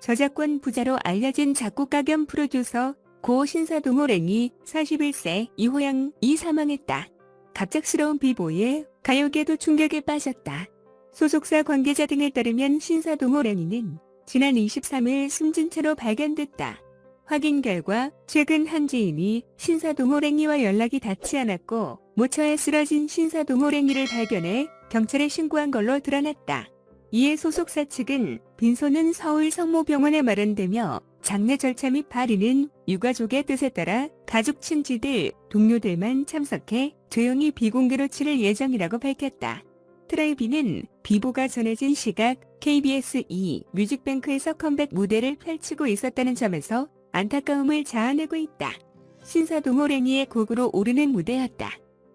저작권 부자로 알려진 작곡가 겸 프로듀서 고 신사동호랭이 41세 이호양 이 사망했다. 갑작스러운 비보에 가요계도 충격에 빠졌다. 소속사 관계자 등에 따르면 신사동호랭이는 지난 23일 숨진 채로 발견됐다. 확인 결과 최근 한 지인이 신사동호랭이와 연락이 닿지 않았고 모처에 쓰러진 신사동호랭이를 발견해 경찰에 신고한 걸로 드러났다. 이에 소속사 측은 빈소는 서울 성모병원에 마련되며 장례 절차 및 발의는 유가족의 뜻에 따라 가족 친지들, 동료들만 참석해 조용히 비공개로 치를 예정이라고 밝혔다. 트라이비는 비보가 전해진 시각 KBS2 뮤직뱅크에서 컴백 무대를 펼치고 있었다는 점에서 안타까움을 자아내고 있다. 신사동호랭이의 곡으로 오르는 무대였다.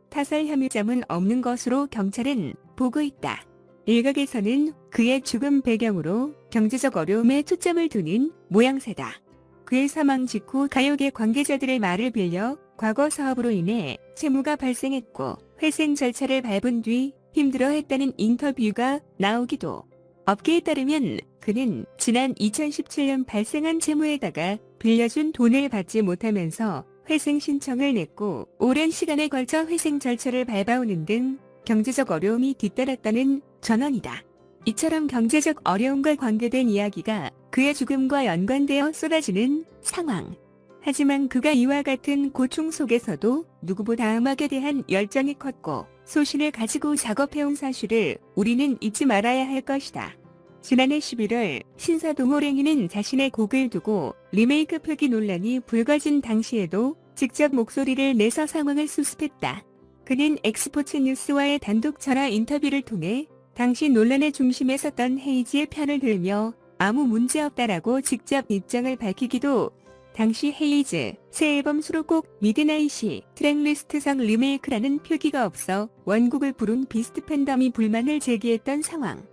타살 혐의점은 없는 것으로 경찰은 보고 있다. 일각에서는 그의 죽음 배경으로 경제적 어려움에 초점을 두는 모양새다. 그의 사망 직후 가요계 관계자들의 말을 빌려 과거 사업으로 인해 채무가 발생했고 회생 절차를 밟은 뒤 힘들어했다는 인터뷰가 나오기도. 업계에 따르면 그는 지난 2017년 발생한 채무에다가 빌려준 돈을 받지 못하면서 회생 신청을 냈고 오랜 시간에 걸쳐 회생 절차를 밟아오는 등 경제적 어려움이 뒤따랐다는 전언이다. 이처럼 경제적 어려움과 관계된 이야기가 그의 죽음과 연관되어 쏟아지는 상황. 하지만 그가 이와 같은 고충 속에서도 누구보다 음악에 대한 열정이 컸고 소신을 가지고 작업해온 사실을 우리는 잊지 말아야 할 것이다. 지난해 11월 신사동 호랭이는 자신의 곡을 두고 리메이크 표기 논란이 불거진 당시에도 직접 목소리를 내서 상황을 수습했다. 그는 엑스포츠 뉴스와의 단독 전화 인터뷰를 통해 당시 논란의 중심에 섰던 헤이지의 편을 들며 아무 문제 없다라고 직접 입장을 밝히기도 당시 헤이즈 새 앨범 수록곡 미드나잇이 트랙리스트상 리메이크라는 표기가 없어 원곡을 부른 비스트 팬덤이 불만을 제기했던 상황.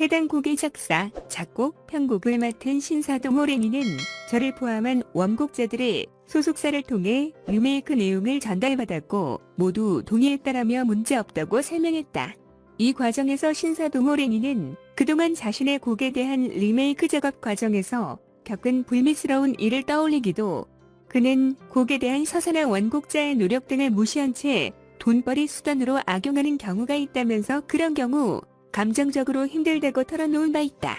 해당 곡의 작사, 작곡, 편곡을 맡은 신사동 호랭이는 저를 포함한 원곡자들의 소속사를 통해 리메이크 내용을 전달받았고 모두 동의했다라며 문제없다고 설명했다. 이 과정에서 신사동 호랭이는 그동안 자신의 곡에 대한 리메이크 작업 과정에서 겪은 불미스러운 일을 떠올리기도 그는 곡에 대한 서사나 원곡자의 노력 등을 무시한 채 돈벌이 수단으로 악용하는 경우가 있다면서 그런 경우 감정적으로 힘들다고 털어놓은 바 있다.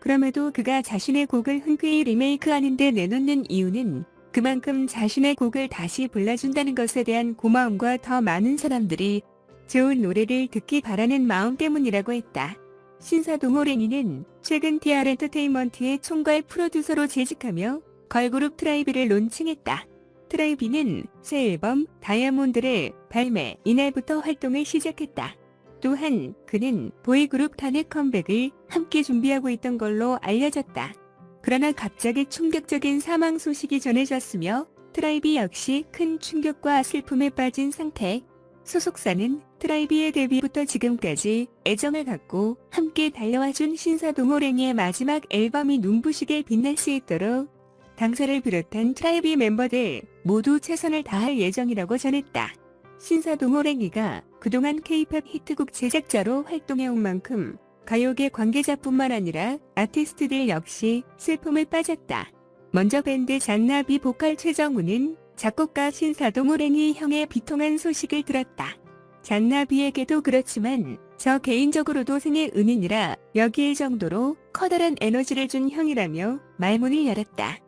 그럼에도 그가 자신의 곡을 흔쾌히 리메이크하는데 내놓는 이유는 그만큼 자신의 곡을 다시 불러준다는 것에 대한 고마움과 더 많은 사람들이 좋은 노래를 듣기 바라는 마음 때문이라고 했다. 신사동 호랭이는 최근 TR 엔터테인먼트의 총괄 프로듀서로 재직하며 걸그룹 트라이비를 론칭했다. 트라이비는 새 앨범 다이아몬드를 발매 이날부터 활동을 시작했다. 또한 그는 보이그룹 탄의 컴백을 함께 준비하고 있던 걸로 알려졌다. 그러나 갑자기 충격적인 사망 소식이 전해졌으며 트라이비 역시 큰 충격과 슬픔에 빠진 상태. 소속사는 트라이비의 데뷔부터 지금까지 애정을 갖고 함께 달려와준 신사동 호랭이의 마지막 앨범이 눈부시게 빛날 수 있도록 당사를 비롯한 트라이비 멤버들 모두 최선을 다할 예정이라고 전했다. 신사동 호랭이가 그동안 K-팝 히트곡 제작자로 활동해온 만큼 가요계 관계자뿐만 아니라 아티스트들 역시 슬픔에 빠졌다. 먼저 밴드 잔나비 보컬 최정우는 작곡가 신사동호랭이 형의 비통한 소식을 들었다. 잔나비에게도 그렇지만 저 개인적으로도 생의 은인이라 여기일 정도로 커다란 에너지를 준 형이라며 말문을 열었다.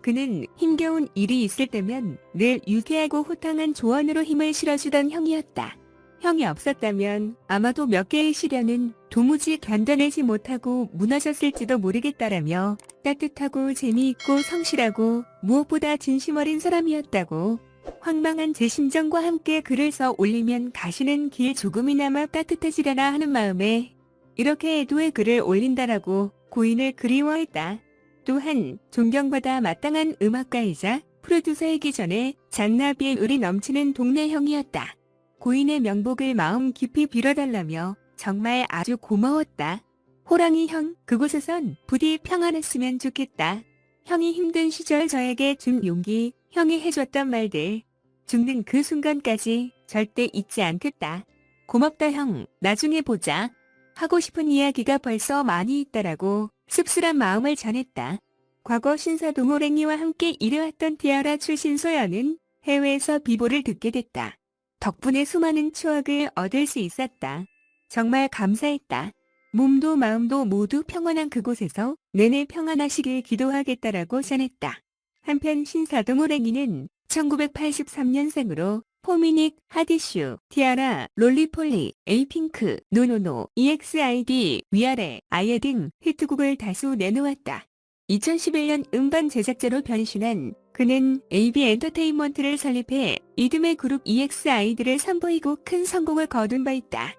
그는 힘겨운 일이 있을 때면 늘 유쾌하고 호탕한 조언으로 힘을 실어주던 형이었다. 형이 없었다면 아마도 몇 개의 시련은 도무지 견뎌내지 못하고 무너졌을지도 모르겠다라며 따뜻하고 재미있고 성실하고 무엇보다 진심 어린 사람이었다고 황망한 제 심정과 함께 글을 써 올리면 가시는 길 조금이나마 따뜻해지려나 하는 마음에 이렇게 애도의 글을 올린다라고 고인을 그리워했다. 또한 존경받아 마땅한 음악가이자 프로듀서이기 전에 잔나비의 의리 넘치는 동네 형이었다. 고인의 명복을 마음 깊이 빌어달라며 정말 아주 고마웠다. 호랑이 형, 그곳에선 부디 평안했으면 좋겠다. 형이 힘든 시절 저에게 준 용기, 형이 해줬던 말들. 죽는 그 순간까지 절대 잊지 않겠다. 고맙다 형, 나중에 보자. 하고 싶은 이야기가 벌써 많이 있다라고 씁쓸한 마음을 전했다. 과거 신사동 호랭이와 함께 일해왔던 티아라 출신 소연은 해외에서 비보를 듣게 됐다. 덕분에 수많은 추억을 얻을 수 있었다. 정말 감사했다. 몸도 마음도 모두 평안한 그곳에서 내내 평안하시길 기도하겠다라고 전했다. 한편 신사동 호랭이는 1983년생으로 포미닉, 하디슈, 티아라, 롤리폴리, 에이핑크, 노노노, EXID, 위아래, 아예 등 히트곡을 다수 내놓았다. 2011년 음반 제작자로 변신한 그는 AB 엔터테인먼트를 설립해 이듬해 그룹 EXID를 선보이고 큰 성공을 거둔 바 있다.